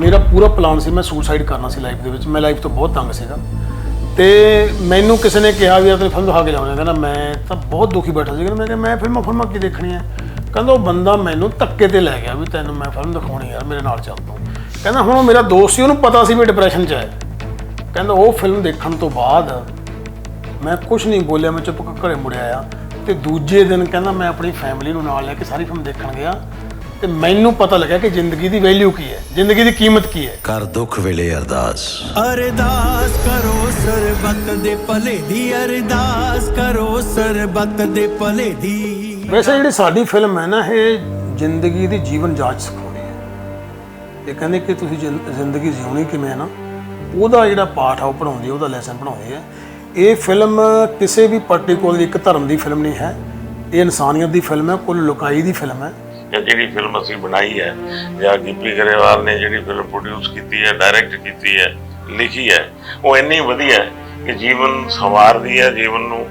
ਮੇਰਾ ਪੂਰਾ ਪਲਾਨ ਸੀ, ਮੈਂ ਸੁਸਾਈਡ ਕਰਨਾ ਸੀ ਲਾਈਫ ਦੇ ਵਿੱਚ। ਮੈਂ ਲਾਈਫ ਤੋਂ ਬਹੁਤ ਤੰਗ ਸੀਗਾ। ਤੇ ਮੈਨੂੰ ਕਿਸੇ ਨੇ ਕਿਹਾ ਵੀ ਆ ਫਿਲਮ ਦਿਖਾ ਕੇ ਲਿਆਉਣਾ। ਕਹਿੰਦਾ, ਮੈਂ ਤਾਂ ਬਹੁਤ ਦੁਖੀ ਬੈਠਾ ਸੀ। ਮੈਂ ਕਿਹਾ ਮੈਂ ਫਿਲਮਾਂ ਫਿਲਮਾਂ ਕੀ ਦੇਖਣੀ ਹੈ ਕਹਿੰਦਾ, ਉਹ ਬੰਦਾ ਮੈਨੂੰ ਧੱਕੇ ਤੇ ਲੈ ਗਿਆ ਵੀ ਤੈਨੂੰ ਮੈਂ ਫਿਲਮ ਦਿਖਾਉਣੀ ਯਾਰ ਮੇਰੇ ਨਾਲ ਚੱਲ ਤੂੰ। ਕਹਿੰਦਾ, ਹੁਣ ਉਹ ਮੇਰਾ ਦੋਸਤ ਸੀ, ਉਹਨੂੰ ਪਤਾ ਸੀ ਵੀ ਡਿਪਰੈਸ਼ਨ 'ਚ ਹੈ। ਕਹਿੰਦਾ, ਉਹ ਫਿਲਮ ਦੇਖਣ ਤੋਂ ਬਾਅਦ ਮੈਂ ਕੁਝ ਨਹੀਂ ਬੋਲਿਆ, ਮੈਂ ਚੁੱਪ ਕਰਕੇ ਘਰੇ ਮੁੜਿਆ ਆ। ਤੇ ਦੂਜੇ ਦਿਨ ਕਹਿੰਦਾ, ਮੈਂ ਆਪਣੀ ਫੈਮਿਲੀ ਨੂੰ ਨਾਲ ਲੈ ਕੇ ਸਾਰੀ ਫਿਲਮ ਦੇਖਣ ਗਿਆ। ਤੇ ਮੈਨੂੰ ਪਤਾ ਲੱਗਿਆ ਕਿ ਜ਼ਿੰਦਗੀ ਦੀ ਵੈਲਿਊ ਕੀ ਹੈ? ਜ਼ਿੰਦਗੀ ਦੀ ਕੀਮਤ ਕੀ ਹੈ? ਕਰ ਦੁੱਖ ਵੇਲੇ ਅਰਦਾਸ। ਅਰਦਾਸ ਕਰੋ ਸਰਬੱਤ ਦੇ ਭਲੇ ਦੀ ਅਰਦਾਸ ਕਰੋ ਸਰਬੱਤ ਦੇ ਭਲੇ ਦੀ। ਵੈਸੇ ਜਿਹੜੀ ਸਾਡੀ ਫਿਲਮ ਹੈ ਨਾ ਇਹ ਜ਼ਿੰਦਗੀ ਦੀ ਜੀਵਨ ਜਾਂਚ ਸਿਖਾਉਂਦੀ ਹੈ। ਇਹ ਕਹਿੰਦੇ ਕਿ ਤੁਸੀਂ ਜ਼ਿੰਦਗੀ ਜਿਉਣੀ ਕਿਵੇਂ ਹੈ ਨਾ ਉਹਦਾ ਜਿਹੜਾ ਪਾਠ ਆ ਉਹ ਪੜਾਉਂਦੀ ਹੈ ਉਹਦਾ ਲੈਸਨ ਪੜਾਉਂਦੀ ਹੈ ਇਹ ਫਿਲਮ ਕਿਸੇ ਵੀ ਪਾਰਟਿਕੂਲਰ ਇੱਕ ਧਰਮ ਦੀ ਫਿਲਮ ਨਹੀਂ ਹੈ। ਇਹ ਇਨਸਾਨੀਅਤ ਦੀ ਫਿਲਮ ਹੈ ਕੁੱਲ ਲੁਕਾਈ ਦੀ ਫਿਲਮ ਹੈ। ਜਾਂ ਜਿਹੜੀ ਫਿਲਮ ਅਸੀਂ ਬਣਾਈ ਹੈ, ਜਾਂ ਗਿੱਪੀ ਗਰੇਵਾਲ ਨੇ ਜਿਹੜੀ ਫਿਲਮ ਪ੍ਰੋਡਿਊਸ ਕੀਤੀ ਹੈ ਡਾਇਰੈਕਟ ਕੀਤੀ ਹੈ, ਲਿਖੀ ਹੈ, ਉਹ ਇੰਨੀ ਵਧੀਆ ਹੈ ਕਿ ਜੀਵਨ ਸੰਵਾਰਦੀ ਹੈ, ਜੀਵਨ ਨੂੰ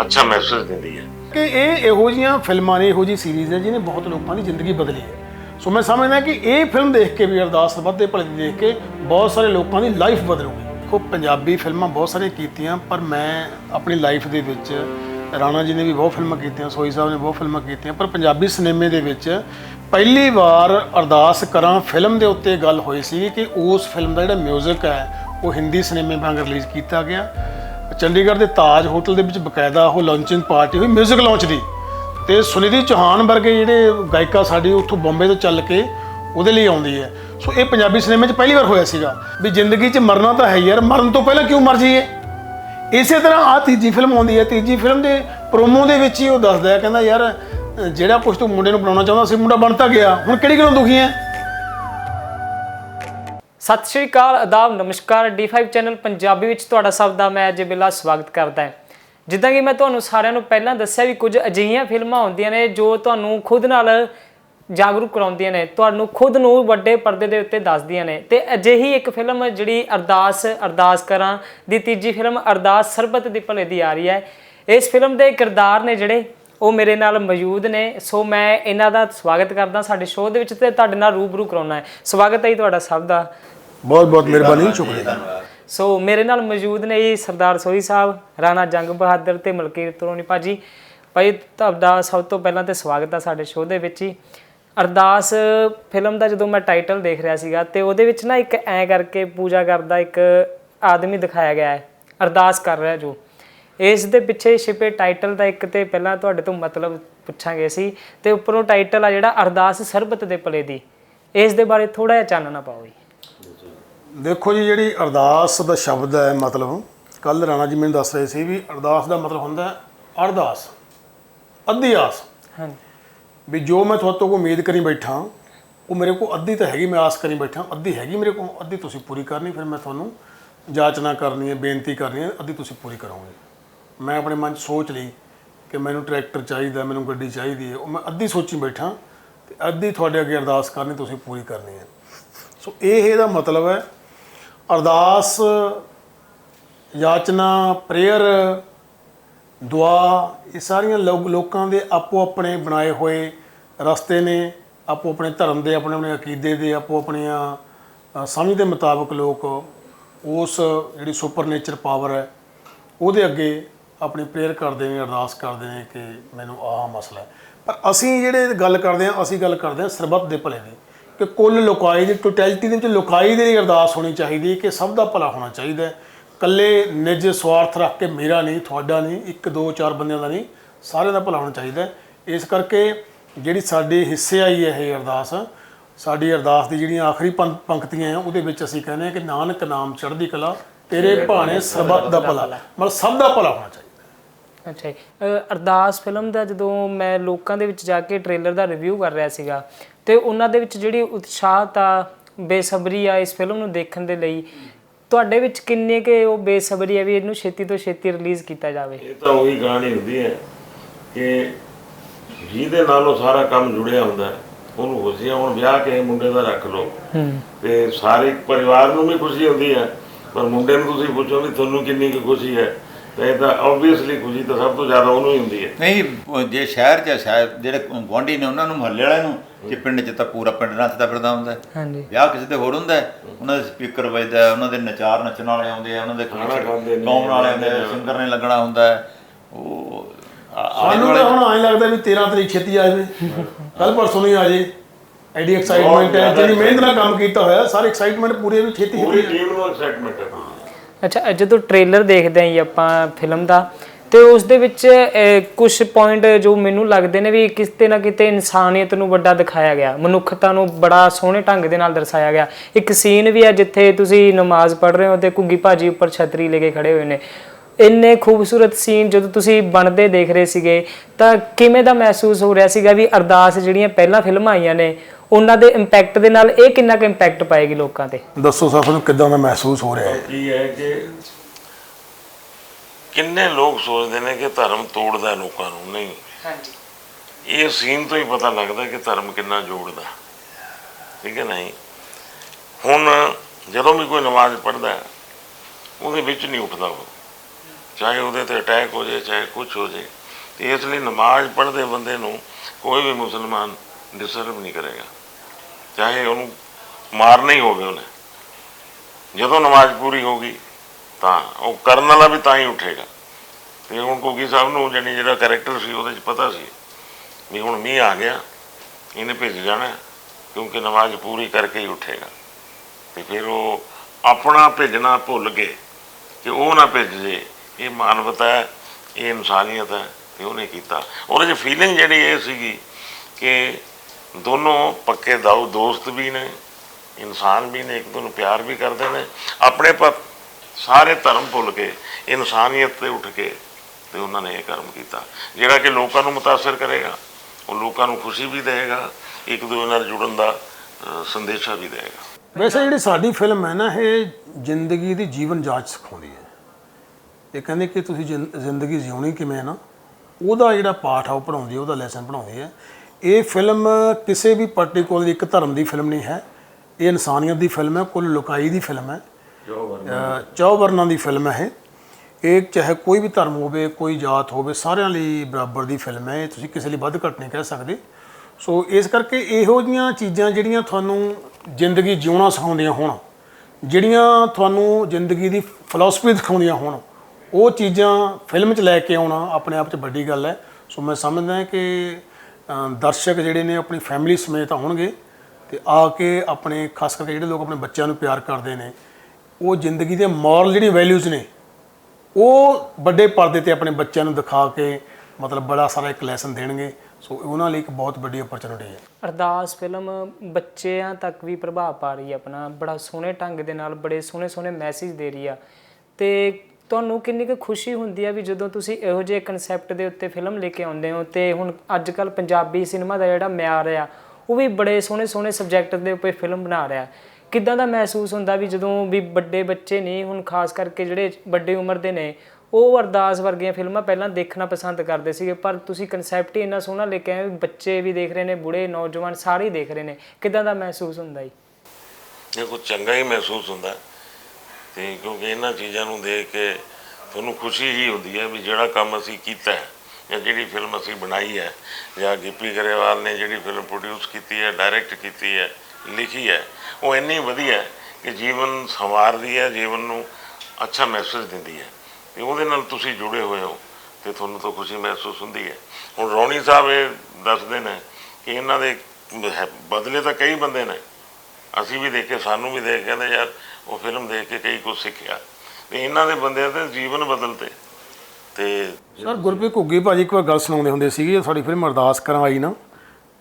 ਅੱਛਾ ਮੈਸੇਜ ਦਿੰਦੀ ਹੈ। ਕਿ ਇਹ ਇਹੋ ਜੀਆਂ ਫਿਲਮਾਂ ਨੇ, ਇਹੋ ਜੀ ਸੀਰੀਜ਼ ਹੈ ਜਿਹਨੇ ਬਹੁਤ ਲੋਕਾਂ ਦੀ ਜ਼ਿੰਦਗੀ ਬਦਲੀ ਹੈ। ਸੋ ਮੈਂ ਸਮਝਦਾ ਕਿ ਇਹ ਫਿਲਮ ਦੇਖ ਕੇ ਵੀ ਅਰਦਾਸ ਵੱਧੇ ਭਲੇ ਦੇਖ ਕੇ ਬਹੁਤ ਸਾਰੇ ਲੋਕਾਂ ਦੀ ਲਾਈਫ ਬਦਲੂਗੀ। ਦੇਖੋ, ਪੰਜਾਬੀ ਫਿਲਮਾਂ ਬਹੁਤ ਸਾਰੀਆਂ ਕੀਤੀਆਂ, ਪਰ ਮੈਂ ਆਪਣੀ ਲਾਈਫ ਦੇ ਵਿੱਚ ਰਾਣਾ ਜੀ ਨੇ ਵੀ ਬਹੁਤ ਫਿਲਮਾਂ ਕੀਤੀਆਂ ਸੋਈ ਸਾਹਿਬ ਨੇ ਬਹੁਤ ਫਿਲਮਾਂ ਕੀਤੀਆਂ ਪਰ ਪੰਜਾਬੀ ਸਿਨੇਮੇ ਦੇ ਵਿੱਚ ਪਹਿਲੀ ਵਾਰ ਅਰਦਾਸ ਕਰਾਂ ਫਿਲਮ ਦੇ ਉੱਤੇ ਗੱਲ ਹੋਈ ਸੀ ਕਿ ਉਸ ਫਿਲਮ ਦਾ ਜਿਹੜਾ 뮤직 ਹੈ ਉਹ ਹਿੰਦੀ ਸਿਨੇਮੇ ਵਾਂਗ ਰਿਲੀਜ਼ ਕੀਤਾ ਗਿਆ ਚੰਡੀਗੜ੍ਹ ਦੇ ਤਾਜ ਹੋਟਲ ਦੇ ਵਿੱਚ ਬਕਾਇਦਾ ਉਹ ਲਾਂਚਿੰਗ ਪਾਰਟੀ ਹੋਈ 뮤직 ਲਾਂਚ ਦੀ ਤੇ ਸੁਨਿਧੀ ਚੌਹਾਨ ਵਰਗੇ ਜਿਹੜੇ ਗਾਇਕਾ ਸਾਡੀ ਉੱਥੋਂ ਬੰਬੇ ਤੋਂ ਚੱਲ ਕੇ ਉਹਦੇ ਲਈ ਆਉਂਦੀ ਹੈ ਸੋ ਇਹ ਪੰਜਾਬੀ ਸਿਨੇਮੇ 'ਚ ਪਹਿਲੀ ਵਾਰ ਹੋਇਆ ਸੀਗਾ ਵੀ ਜ਼ਿੰਦਗੀ 'ਚ ਮਰਨਾ ਤਾਂ ਹੈ ਹੀ ਯਾਰ ਮਰਨ ਤੋਂ ਪਹਿਲਾਂ ਕਿਉਂ ਮਰ ਜਾਈਏ ਇਸੇ ਤਰ੍ਹਾਂ ਆ ਤੀਜੀ ਫਿਲਮ ਆਉਂਦੀ ਹੈ, ਤੀਜੀ ਫਿਲਮ ਦੇ ਪ੍ਰੋਮੋ ਦੇ ਵਿੱਚ ਹੀ ਉਹ ਦੱਸਦਾ ਹੈ, ਕਹਿੰਦਾ ਯਾਰ ਜਿਹੜਾ ਕੁਝ ਤੂੰ ਮੁੰਡੇ ਨੂੰ ਬਣਾਉਣਾ ਚਾਹੁੰਦਾ ਸੀ, ਮੁੰਡਾ ਬਣ ਤਾਂ ਗਿਆ। ਹੁਣ ਕਿਹੜੀ ਗੱਲੋਂ ਦੁਖੀ ਹੈ? ਸਤਿ ਸ਼੍ਰੀ ਅਕਾਲ, ਅਦਾਬ, ਨਮਸਕਾਰ। D5 ਚੈਨਲ ਪੰਜਾਬੀ ਵਿੱਚ ਤੁਹਾਡਾ ਸਭ ਦਾ ਮੈਂ ਅਜੇ ਬਿੱਲਾ ਸਵਾਗਤ ਕਰਦਾ ਹਾਂ। ਜਿੱਦਾਂ ਕਿ ਮੈਂ ਤੁਹਾਨੂੰ ਸਾਰਿਆਂ ਨੂੰ ਪਹਿਲਾਂ ਦੱਸਿਆ ਵੀ ਕੁਝ ਅਜਿਹੀਆਂ ਫਿਲਮਾਂ ਹੁੰਦੀਆਂ ਨੇ ਜੋ ਤੁਹਾਨੂੰ ਖੁਦ ਨਾਲ ਜਾਗਰੂਕ ਕਰਾਉਂਦੀਆਂ ਨੇ। ਤੁਹਾਨੂੰ ਖੁਦ ਨੂੰ ਵੱਡੇ ਪਰਦੇ ਦੇ ਉੱਤੇ ਦੱਸਦੀਆਂ ਨੇ। ਤੇ ਅਜਿਹੀ ਇੱਕ ਫਿਲਮ ਜਿਹੜੀ ਅਰਦਾਸ ਅਰਦਾਸ ਕਰਾਂ ਦੀ ਤੀਜੀ ਫਿਲਮ ਅਰਦਾਸ ਸਰਬਤ ਦੀ ਭਲੇ ਦੀ ਆ ਰਹੀ ਹੈ। ਇਸ ਫਿਲਮ ਦੇ ਕਿਰਦਾਰ ਨੇ ਜਿਹੜੇ ਉਹ ਮੇਰੇ ਨਾਲ ਮੌਜੂਦ ਨੇ। ਸੋ ਮੈਂ ਇਹਨਾਂ ਦਾ ਸਵਾਗਤ ਕਰਦਾ ਸਾਡੇ ਸ਼ੋਅ ਦੇ ਵਿੱਚ ਤੇ ਤੁਹਾਡੇ ਨਾਲ ਰੂਬਰੂ ਕਰਾਉਣਾ ਹੈ। ਸਵਾਗਤ ਹੈ ਜੀ ਤੁਹਾਡਾ ਸਭ ਦਾ। ਬਹੁਤ ਬਹੁਤ ਮਿਹਰਬਾਨੀ ਸ਼ੁਕਰੀਆ। ਸੋ ਮੇਰੇ ਨਾਲ ਮੌਜੂਦ ਨੇ ਜੀ ਸਰਦਾਰ ਸੋਹੀ ਸਾਹਿਬ ਰਾਣਾ ਜੰਗ ਬਹਾਦਰ ਤੇ ਮਲਕੀਤ ਤਰੋਨੀ ਭਾਜੀ। ਭਾਈ ਤੁਹਾਡਾ ਸਭ ਤੋਂ ਪਹਿਲਾਂ ਤੇ ਸਵਾਗਤ ਆ ਸਾਡੇ ਸ਼ੋਅ ਦੇ ਵਿੱਚ ਹੀ ਅਰਦਾਸ ਫਿਲਮ ਦਾ ਜਦੋਂ ਮੈਂ ਟਾਈਟਲ ਦੇਖ ਰਿਹਾ ਸੀਗਾ ਤੇ ਉਹਦੇ ਵਿੱਚ ਨਾ ਇੱਕ ਐ ਕਰਕੇ ਪੂਜਾ ਕਰਦਾ ਇੱਕ ਆਦਮੀ ਦਿਖਾਇਆ ਗਿਆ ਹੈ ਅਰਦਾਸ ਕਰ ਰਿਹਾ ਜੋ। ਇਸ ਦੇ ਪਿੱਛੇ ਛਿਪੇ ਟਾਈਟਲ ਦਾ ਇੱਕ ਤੇ ਪਹਿਲਾਂ ਤੁਹਾਡੇ ਤੋਂ ਮਤਲਬ ਪੁੱਛਾਂਗੇ ਸੀ ਤੇ ਉੱਪਰੋਂ ਟਾਈਟਲ ਆ ਜਿਹੜਾ ਅਰਦਾਸ ਸਰਬਤ ਦੇ ਭਲੇ ਦੀ। ਇਸ ਦੇ ਬਾਰੇ ਥੋੜਾ ਜਿਹਾ ਚਾਨਣਾ ਪਾਓ ਜੀ। ਦੇਖੋ ਜੀ ਜਿਹੜੀ ਅਰਦਾਸ ਦਾ ਸ਼ਬਦ ਹੈ ਮਤਲਬ ਕੱਲ ਰਾਣਾ ਜੀ ਮੈਨੂੰ ਦੱਸ ਰਹੇ ਸੀ ਵੀ ਅਰਦਾਸ ਦਾ ਮਤਲਬ ਹੁੰਦਾ ਹੈ ਅਰਦਾਸ ਅੱਧੀ ਆਸ। ਹਾਂਜੀ। ਵੀ ਜੋ ਮੈਂ ਤੁਹਾਡੇ ਤੋਂ ਕੋ ਉਮੀਦ ਕਰੀ ਬੈਠਾ, ਉਹ ਮੇਰੇ ਕੋ ਅੱਧੀ ਤਾਂ ਹੈਗੀ, ਮੈਂ ਆਸ ਕਰੀ ਬੈਠਾ, ਅੱਧੀ ਹੈਗੀ ਮੇਰੇ ਕੋ ਅੱਧੀ ਤੁਸੀਂ ਪੂਰੀ ਕਰਨੀ, ਫਿਰ ਮੈਂ ਤੁਹਾਨੂੰ ਜਾਚਨਾ ਕਰਨੀ ਹੈ, ਬੇਨਤੀ ਕਰਨੀ ਹੈ, ਅੱਧੀ ਤੁਸੀਂ ਪੂਰੀ ਕਰੋਗੇ ਮੈਂ ਆਪਣੇ ਮਨ 'ਚ ਸੋਚ ਲਈ ਕਿ ਮੈਨੂੰ ਟਰੈਕਟਰ ਚਾਹੀਦਾ, ਮੈਨੂੰ ਗੱਡੀ ਚਾਹੀਦੀ ਹੈ, ਉਹ ਮੈਂ ਅੱਧੀ ਸੋਚੀ ਬੈਠਾ ਤੇ ਅੱਧੀ ਤੁਹਾਡੇ ਅੱਗੇ ਅਰਦਾਸ ਕਰਨੀ, ਤੁਸੀਂ ਪੂਰੀ ਕਰਨੀ ਹੈ। ਸੋ ਇਹ ਇਹਦਾ ਮਤਲਬ ਹੈ, ਅਰਦਾਸ, ਯਾਚਨਾ, ਪ੍ਰੇਅਰ, ਦੁਆ, ਇਹ ਸਾਰੀਆਂ ਲੋਕ ਲੋਕਾਂ ਦੇ ਆਪੋ ਆਪਣੇ ਬਣਾਏ ਹੋਏ ਰਸਤੇ ਨੇ, ਆਪੋ ਆਪਣੇ ਧਰਮ ਦੇ, ਆਪਣੇ ਆਪਣੇ ਅਕੀਦੇ ਦੇ, ਆਪੋ ਆਪਣੀਆਂ ਸਮਝ ਦੇ ਮੁਤਾਬਕ ਲੋਕ ਉਸ ਜਿਹੜੀ ਸੁਪਰਨੇਚਰ ਪਾਵਰ ਹੈ, ਉਹਦੇ ਅੱਗੇ ਆਪਣੀ ਪ੍ਰੇਅਰ ਕਰਦੇ ਨੇ, ਅਰਦਾਸ ਕਰਦੇ ਨੇ ਕਿ ਮੈਨੂੰ ਆਹ ਮਸਲਾ ਪਰ ਅਸੀਂ ਜਿਹੜੇ ਗੱਲ ਕਰਦੇ ਹਾਂ, ਅਸੀਂ ਗੱਲ ਕਰਦੇ ਹਾਂ ਸਰਬੱਤ ਦੇ ਭਲੇ ਦੀ ਕਿ ਕੁੱਲ ਲੋਕਾਈ ਦੀ ਟੋਟੈਲਿਟੀ ਦੇ ਵਿੱਚ ਲੋਕਾਈ ਦੇ ਲਈ ਅਰਦਾਸ ਹੋਣੀ ਚਾਹੀਦੀ ਹੈ ਕਿ ਸਭ ਦਾ ਭਲਾ ਹੋਣਾ ਚਾਹੀਦਾ ਹੈ। ਕੱਲੇ ਨਿੱਜ ਸਵਾਰਥ ਰੱਖ ਕੇ ਮੇਰਾ ਨਹੀਂ, ਤੁਹਾਡਾ ਨਹੀਂ, ਇੱਕ, ਦੋ, ਚਾਰ ਬੰਦਿਆਂ ਦਾ ਨਹੀਂ, ਸਾਰਿਆਂ ਦਾ ਭਲਾ ਹੋਣਾ ਚਾਹੀਦਾ ਇਸ ਕਰਕੇ ਜਿਹੜੀ ਸਾਡੇ ਹਿੱਸੇ ਆਈ ਹੈ ਇਹ ਅਰਦਾਸ ਸਾਡੀ ਅਰਦਾਸ ਦੀ ਜਿਹੜੀਆਂ ਆਖਰੀ ਪੰਕ- ਪੰਕਤੀਆਂ ਆ ਉਹਦੇ ਵਿੱਚ ਅਸੀਂ ਕਹਿੰਦੇ ਹਾਂ ਕਿ ਨਾਨਕ ਨਾਮ ਚੜ੍ਹਦੀ ਕਲਾ ਤੇਰੇ ਭਾਣੇ ਸਰਬੱਤ ਦਾ ਭਲਾ। ਮਤਲਬ ਸਭ ਦਾ ਭਲਾ ਹੋਣਾ ਚਾਹੀਦਾ। ਅੱਛਾ ਜੀ। ਅ, ਅਰਦਾਸ ਫਿਲਮ ਦਾ ਜਦੋਂ ਮੈਂ ਲੋਕਾਂ ਦੇ ਵਿੱਚ ਜਾ ਕੇ ਟ੍ਰੇਲਰ ਦਾ ਰਿਵਿਊ ਕਰ ਰਿਹਾ ਸੀਗਾ ਤੇ ਉਹਨਾਂ ਦੇ ਵਿੱਚ ਜਿਹੜੀ ਉਤਸ਼ਾਹਤਾ ਬੇਸਬਰੀ ਆ ਇਸ ਫਿਲਮ ਨੂੰ ਦੇਖਣ ਦੇ ਲਈ ਤੁਹਾਡੇ ਵਿੱਚ ਕਿੰਨੇ ਕੇ ਉਹ ਬੇਸਬਰੀ ਆ ਵੀ ਇਹਨੂੰ ਛੇਤੀ ਤੋਂ ਛੇਤੀ ਰਿਲੀਜ਼ ਕੀਤਾ ਜਾਵੇ? ਇਹ ਤਾਂ ਉਹੀ ਕਹਾਣੀ ਹੁੰਦੀ ਹੈ ਕਿ ਜਿਹਦੇ ਨਾਲ ਉਹ ਸਾਰਾ ਕੰਮ ਜੁੜਿਆ ਹੁੰਦਾ ਹੈ, ਉਹਨੂੰ ਖੁਸ਼ੀ ਹੁਣ ਵਿਆਹ ਕੇ ਮੁੰਡੇ ਦਾ ਰੱਖ ਲਓ। ਤੇ ਸਾਰੇ ਪਰਿਵਾਰ ਨੂੰ ਵੀ ਖੁਸ਼ੀ ਹੁੰਦੀ ਹੈ ਪਰ ਮੁੰਡੇ ਨੂੰ ਤੁਸੀਂ ਪੁੱਛੋ ਵੀ ਤੁਹਾਨੂੰ ਕਿੰਨੀ ਕੁ ਖੁਸ਼ੀ ਹੈ। ਤੇ ਤਾਂ ਆਬਵੀਅਸਲੀ ਖੁਸ਼ੀ ਤਾਂ ਸਭ ਤੋਂ ਜ਼ਿਆਦਾ ਉਹਨੂੰ ਹੀ ਹੁੰਦੀ ਹੈ। ਨਹੀਂ ਉਹ ਜੇ ਸ਼ਹਿਰ 'ਚ ਆ, ਜਿਹੜੇ ਗੁਆਂਢੀ ਨੇ ਉਹਨਾਂ ਨੂੰ ਮਹੱਲੇ ਵਾਲਿਆਂ ਨੂੰ ਜੇ ਪਿੰਡ 'ਚ ਤਾਂ ਪੂਰਾ ਪਿੰਡ ਨੱਚਦਾ ਫਿਰਦਾ ਹੁੰਦਾ ਹੈ। ਹਾਂਜੀ। ਵਿਆਹ ਕਿਸੇ ਦੇ ਹੋਰ ਹੁੰਦਾ ਹੈ, ਉਹਨਾਂ ਦੇ ਸਪੀਕਰ ਵੱਜਦਾ ਹੈ, ਉਹਨਾਂ ਦੇ ਨਚਾਰ ਨੱਚਣ ਵਾਲੇ ਆਉਂਦੇ ਆ ਉਹਨਾਂ ਦੇ ਖਾਂਦੇ ਨੇ, ਗਾਉਣ ਵਾਲੇ ਆਉਂਦੇ ਆ ਸਿੰਗਰ ਨੇ ਲੱਗਣਾ ਹੁੰਦਾ ਹੈ। ਉਹ ਸਾਨੂੰ ਤਾਂ ਹੁਣ ਐਂ ਲੱਗਦਾ ਵੀ 13 ਤਰੀਕ ਛੇਤੀ ਆ ਜਾਵੇ। ਕੱਲ ਪਰਸੋਂ ਨਹੀਂ ਆ ਜੇ। ਐਡੀ ਐਕਸਾਈਟਮੈਂਟ ਹੈ ਜਿਹੜੀ ਮਿਹਨਤ ਨਾਲ ਕੰਮ ਕੀਤਾ ਹੋਇਆ ਸਾਰੀ ਐਕਸਾਈਟਮੈਂਟ ਪੂਰੀ ਹੈ ਵੀ ਛੇਤੀ ਪੂਰੀ ਟੀਮ ਨੂੰ ਐਕਸਾਈਟਮੈਂਟ ਹੈ। ਅੱਛਾ ਜਦੋਂ ਟ੍ਰੇਲਰ ਦੇਖਦੇ ਆਂ ਜੀ ਆਪਾਂ ਫਿਲਮ ਦਾ ਤੇ ਉਸ ਦੇ ਵਿੱਚ ਕੁਝ ਪੁਆਇੰਟ ਜੋ ਮੈਨੂੰ ਲੱਗਦੇ ਨੇ ਵੀ ਕਿਤੇ ਨਾ ਕਿਤੇ ਇਨਸਾਨੀਅਤ ਨੂੰ ਵੱਡਾ ਦਿਖਾਇਆ ਗਿਆ। ਮਨੁੱਖਤਾ ਨੂੰ ਬੜਾ ਸੋਹਣੇ ਢੰਗ ਦੇ ਨਾਲ ਦਰਸਾਇਆ ਗਿਆ। ਇੱਕ ਸੀਨ ਵੀ ਹੈ ਜਿੱਥੇ ਤੁਸੀਂ ਨਮਾਜ਼ ਪੜ੍ਹ ਰਹੇ ਹੋ ਤੇ ਘੁੱਗੀ ਭਾਜੀ ਉੱਪਰ ਛਤਰੀ ਲੈ ਕੇ ਖੜੇ ਹੋਏ ਨੇ। ਇੰਨੇ ਖੂਬਸੂਰਤ ਸੀਨ ਜਦੋਂ ਤੁਸੀਂ ਬਣਦੇ ਦੇਖ ਰਹੇ ਸੀਗੇ ਤਾਂ ਕਿਵੇਂ ਦਾ ਮਹਿਸੂਸ ਹੋ ਰਿਹਾ ਸੀਗਾ ਵੀ ਅਰਦਾਸ ਜਿਹੜੀਆਂ ਪਹਿਲਾਂ ਫਿਲਮਾਂ ਆਈਆਂ ਨੇ ਉਹਨਾਂ ਦੇ ਇੰਪੈਕਟ ਦੇ ਨਾਲ ਇਹ ਕਿੰਨਾ ਕੁ ਇੰਪੈਕਟ ਪਾਏਗੀ ਲੋਕਾਂ ਤੇ? ਦੱਸੋ ਸਰ ਤੁਹਾਨੂੰ ਕਿੱਦਾਂ ਦਾ ਮਹਿਸੂਸ ਹੋ ਰਿਹਾ ਹੈ? ਕੀ ਹੈ ਕਿ ਕਿੰਨੇ ਲੋਕ ਸੋਚਦੇ ਨੇ ਕਿ ਧਰਮ ਤੋੜਦਾ ਲੋਕਾਂ ਨੂੰ? ਨਹੀਂ। ਹਾਂਜੀ। ਇਹ ਸੀਨ ਤੋਂ ਹੀ ਪਤਾ ਲੱਗਦਾ ਕਿ ਧਰਮ ਕਿੰਨਾ ਜੋੜਦਾ। ਠੀਕ ਹੈ ਨਹੀਂ? ਹੁਣ ਜਦੋਂ ਵੀ ਕੋਈ ਨਮਾਜ਼ ਪੜ੍ਹਦਾ ਹੈ, ਉਹਦੇ ਵਿੱਚ ਨਹੀਂ ਉੱਠਦਾ ਉਹ। ਚਾਹੇ ਉਹਦੇ ਤੇ ਅਟੈਕ ਹੋ ਜਾਏ, ਚਾਹੇ ਕੁਝ ਹੋ ਜਾਏ, ਤੇ ਇਸ ਲਈ ਨਮਾਜ਼ ਪੜ੍ਹਦੇ ਬੰਦੇ ਨੂੰ ਕੋਈ ਵੀ ਮੁਸਲਮਾਨ ਡਿਸਟਰਬ ਨਹੀਂ ਕਰੇਗਾ। ਚਾਹੇ ਉਹਨੂੰ ਮਾਰਨਾ ਹੀ ਹੋਵੇ ਉਹਨੇ। ਜਦੋਂ ਨਮਾਜ਼ ਪੂਰੀ ਹੋ ਗਈ, ਤਾਂ ਉਹ ਕਰਨ ਵਾਲਾ ਵੀ ਤਾਂ ਹੀ ਉੱਠੇਗਾ। ਤੇ ਹੁਣ ਕੋਗੀ ਸਾਹਿਬ ਨੂੰ ਜਾਣੀ ਜਿਹੜਾ ਕੈਰੈਕਟਰ ਸੀ, ਉਹਦੇ 'ਚ ਪਤਾ ਸੀ ਵੀ ਹੁਣ ਮੀਂਹ ਆ ਗਿਆ, ਇਹਨੇ ਭਿੱਜ ਜਾਣਾ, ਕਿਉਂਕਿ ਨਮਾਜ਼ ਪੂਰੀ ਕਰਕੇ ਹੀ ਉੱਠੇਗਾ। ਤੇ ਫਿਰ ਉਹ ਆਪਣਾ ਭੇਜਣਾ ਭੁੱਲ ਗਏ, ਕਿ ਉਹ ਨਾ ਭਿੱਜ ਜੇ ਇਹ ਮਾਨਵਤਾ ਹੈ, ਇਹ ਇਨਸਾਨੀਅਤ ਹੈ, ਤੇ ਉਹਨੇ ਕੀਤਾ। ਉਹਦੇ 'ਚ ਫੀਲਿੰਗ ਜਿਹੜੀ ਇਹ ਸੀਗੀ ਕਿ ਦੋਨੋਂ ਪੱਕੇ ਦਾਊ ਦੋਸਤ ਵੀ ਨੇ, ਇਨਸਾਨ ਵੀ ਨੇ, ਇੱਕ ਦੂਜੇ ਨੂੰ ਪਿਆਰ ਵੀ ਕਰਦੇ ਨੇ। ਆਪਣੇ ਪਰ ਸਾਰੇ ਧਰਮ ਭੁੱਲ ਕੇ, ਇਨਸਾਨੀਅਤ ਤੇ ਉੱਠ ਕੇ ਤੇ ਉਹਨਾਂ ਨੇ ਇਹ ਕਰਮ ਕੀਤਾ। ਜਿਹੜਾ ਕਿ ਲੋਕਾਂ ਨੂੰ ਮੁਤਾਸਰ ਕਰੇਗਾ, ਉਹ ਲੋਕਾਂ ਨੂੰ ਖੁਸ਼ੀ ਵੀ ਦੇਵੇਗਾ, ਇੱਕ ਦੂਜੇ ਨਾਲ ਜੁੜਨ ਦਾ ਸੰਦੇਸ਼ਾ ਵੀ ਦੇਵੇਗਾ। ਵੈਸੇ ਜਿਹੜੀ ਸਾਡੀ ਫਿਲਮ ਹੈ ਨਾ, ਇਹ ਜ਼ਿੰਦਗੀ ਦੀ ਜੀਵਨ ਜਾਂਚ ਸਿਖਾਉਂਦੀ ਹੈ। ਇਹ ਕਹਿੰਦੇ ਕਿ ਤੁਸੀਂ ਜ਼ਿੰ- ਜ਼ਿੰਦਗੀ ਜਿਉਣੀ ਕਿਵੇਂ ਹੈ ਨਾ ਉਹਦਾ ਜਿਹੜਾ ਪਾਠ ਆ ਉਹ ਪੜਾਉਂਦੀ ਹੈ ਉਹਦਾ ਲੈਸਨ ਪੜਾਉਂਦੀ ਹੈ ਇਹ ਫਿਲਮ ਕਿਸੇ ਵੀ ਪਾਰਟਿਕੂਲਰ ਇੱਕ ਧਰਮ ਦੀ ਫਿਲਮ ਨਹੀਂ ਹੈ। ਇਹ ਇਨਸਾਨੀਅਤ ਦੀ ਫਿਲਮ ਹੈ ਕੁੱਲ ਲੁਕਾਈ ਦੀ ਫਿਲਮ ਹੈ। ਅ, ਚੌ ਵਰਨਾਂ ਦੀ ਫਿਲਮ ਹੈ ਇਹ। ਇਹ ਚਾਹੇ ਕੋਈ ਵੀ ਧਰਮ ਹੋਵੇ ਕੋਈ ਜਾਤ ਹੋਵੇ ਸਾਰਿਆਂ ਲਈ ਬਰਾਬਰ ਦੀ ਫਿਲਮ ਹੈ। ਇਹ ਤੁਸੀਂ ਕਿਸੇ ਲਈ ਵੱਧ ਘੱਟ ਨਹੀਂ ਕਹਿ ਸਕਦੇ। ਸੋ ਇਸ ਕਰਕੇ ਇਹੋ ਜੀਆਂ ਚੀਜ਼ਾਂ ਜਿਹੜੀਆਂ ਤੁਹਾਨੂੰ ਜ਼ਿੰਦਗੀ ਜਿਉਣਾ ਸਿਖਾਉਂਦੀਆਂ ਹੋਣ ਜਿਹੜੀਆਂ ਤੁਹਾਨੂੰ ਜ਼ਿੰਦਗੀ ਦੀ ਫਿਲਾਸਫੀ ਦਿਖਾਉਂਦੀਆਂ ਹੋਣ ਉਹ ਚੀਜ਼ਾਂ ਫਿਲਮ 'ਚ ਲੈ ਕੇ ਆਉਣਾ ਆਪਣੇ ਆਪ 'ਚ ਵੱਡੀ ਗੱਲ ਹੈ। ਸੋ ਮੈਂ ਸਮਝਦਾ ਕਿ ਦਰਸ਼ਕ ਜਿਹੜੇ ਨੇ ਆਪਣੀ ਫੈਮਿਲੀ ਸਮੇਤ ਆਉਣਗੇ ਤੇ ਆ ਕੇ ਆਪਣੇ, ਖਾਸ ਕਰਕੇ ਜਿਹੜੇ ਲੋਕ ਆਪਣੇ ਬੱਚਿਆਂ ਨੂੰ ਪਿਆਰ ਕਰਦੇ ਨੇ, ਉਹ ਜ਼ਿੰਦਗੀ ਦੇ ਮੋਰਲ ਜਿਹੜੀ ਵੈਲਿਊਜ਼ ਨੇ, ਉਹ ਵੱਡੇ ਪਰਦੇ ਤੇ ਆਪਣੇ ਬੱਚਿਆਂ ਨੂੰ ਦਿਖਾ ਕੇ ਮਤਲਬ ਬੜਾ ਸਾਰਾ ਇੱਕ ਲੈਸਨ ਦੇਣਗੇ। ਸੋ ਉਹਨਾਂ ਲਈ ਇੱਕ ਬਹੁਤ ਵੱਡੀ ਓਪਰਚੁਨਿਟੀ ਹੈ। ਅਰਦਾਸ ਫਿਲਮ ਬੱਚਿਆਂ ਤੱਕ ਵੀ ਪ੍ਰਭਾਵ ਪਾ ਰਹੀ ਹੈ ਆਪਣਾ। ਬੜਾ ਸੋਹਣੇ ਢੰਗ ਦੇ ਨਾਲ, ਬੜੇ ਸੋਹਣੇ ਸੋਹਣੇ ਮੈਸੇਜ ਦੇ ਰਹੀ ਆ। ਤੇ ਤੁਹਾਨੂੰ ਕਿੰਨੀ ਕੁ ਖੁਸ਼ੀ ਹੁੰਦੀ ਆ ਵੀ ਜਦੋਂ ਤੁਸੀਂ ਇਹੋ ਜਿਹੇ ਕਨਸੈਪਟ ਦੇ ਉੱਤੇ ਫਿਲਮ ਲੈ ਕੇ ਆਉਂਦੇ ਹੋ ਤੇ ਹੁਣ ਅੱਜ ਕੱਲ ਪੰਜਾਬੀ ਸਿਨੇਮਾ ਦਾ ਜਿਹੜਾ ਮਿਆਰ ਆ ਉਹ ਵੀ ਬੜੇ ਸੋਹਣੇ ਸੋਹਣੇ ਸਬਜੈਕਟ ਦੇ ਉੱਤੇ ਫਿਲਮ ਬਣਾ ਰਿਹਾ। ਕਿੱਦਾਂ ਦਾ ਮਹਿਸੂਸ ਹੁੰਦਾ ਵੀ ਜਦੋਂ ਵੀ ਵੱਡੇ ਬੱਚੇ ਨੇ ਹੁਣ ਖਾਸ ਕਰਕੇ ਜਿਹੜੇ ਵੱਡੇ ਉਮਰ ਦੇ ਨੇ ਉਹ ਅਰਦਾਸ ਵਰਗੀਆਂ ਫਿਲਮਾਂ ਪਹਿਲਾਂ ਦੇਖਣਾ ਪਸੰਦ ਕਰਦੇ ਸੀਗੇ ਪਰ ਤੁਸੀਂ ਕਨਸੈਪਟ ਹੀ ਇੰਨਾ ਸੋਹਣਾ ਲੈ ਕੇ ਆਏ ਹੋ, ਬੱਚੇ ਵੀ ਦੇਖ ਰਹੇ ਨੇ ਬੁੜੇ ਨੌਜਵਾਨ ਸਾਰੇ ਹੀ ਦੇਖ ਰਹੇ ਨੇ। ਕਿੱਦਾਂ ਦਾ ਮਹਿਸੂਸ ਹੁੰਦਾ ਜੀ? ਦੇਖੋ ਚੰਗਾ ਹੀ ਮਹਿਸੂਸ ਹੁੰਦਾ। ਤੇ ਕਿਉਂਕਿ ਇਹਨਾਂ ਚੀਜ਼ਾਂ ਨੂੰ ਦੇਖ ਕੇ ਤੁਹਾਨੂੰ ਖੁਸ਼ੀ ਹੀ ਹੁੰਦੀ ਹੈ ਵੀ ਜਿਹੜਾ ਕੰਮ ਅਸੀਂ ਕੀਤਾ ਹੈ, ਜਾਂ ਜਿਹੜੀ ਫਿਲਮ ਅਸੀਂ ਬਣਾਈ ਹੈ, ਜਾਂ ਗਿੱਪੀ ਗਰੇਵਾਲ ਨੇ ਜਿਹੜੀ ਫਿਲਮ ਪ੍ਰੋਡਿਊਸ ਕੀਤੀ ਹੈ ਡਾਇਰੈਕਟ ਕੀਤੀ ਹੈ, ਲਿਖੀ ਹੈ, ਉਹ ਇੰਨੀ ਵਧੀਆ ਕਿ ਜੀਵਨ ਸੰਵਾਰਦੀ ਹੈ, ਜੀਵਨ ਨੂੰ ਅੱਛਾ ਮੈਸੇਜ ਦਿੰਦੀ ਹੈ। ਤੇ ਉਹਦੇ ਨਾਲ ਤੁਸੀਂ ਜੁੜੇ ਹੋਏ ਹੋ ਤੇ ਤੁਹਾਨੂੰ ਤਾਂ ਖੁਸ਼ੀ ਮਹਿਸੂਸ ਹੁੰਦੀ ਹੈ। ਹੁਣ ਰੌਣੀ ਸਾਹਿਬ ਇਹ ਦੱਸਦੇ ਨੇ ਕਿ ਇਹਨਾਂ ਦੇ ਹੈ- ਬਦਲੇ ਤਾਂ ਕਈ ਬੰਦੇ ਨੇ। ਅਸੀਂ ਵੀ ਦੇਖੇ, ਸਾਨੂੰ ਵੀ ਦੇਖ, ਕਹਿੰਦੇ ਯਾਰ ਉਹ ਫਿਲਮ ਦੇਖ ਕੇ ਕਈ ਕੁਝ ਸਿੱਖਿਆ। ਤੇ ਇਹਨਾਂ ਦੇ ਬੰਦਿਆਂ ਦੇ ਜੀਵਨ ਬਦਲਤੇ। ਤੇ ਸਰ, ਗੁਰਪ੍ਰੀਤ ਘੁੱਗੀ ਭਾਜੀ ਇੱਕ ਵਾਰ ਗੱਲ ਸੁਣਾਉਂਦੇ ਹੁੰਦੇ ਸੀਗੇ ਸਾਡੀ ਫਿਲਮ ਅਰਦਾਸ ਕਰਨ ਆਈ ਨਾ,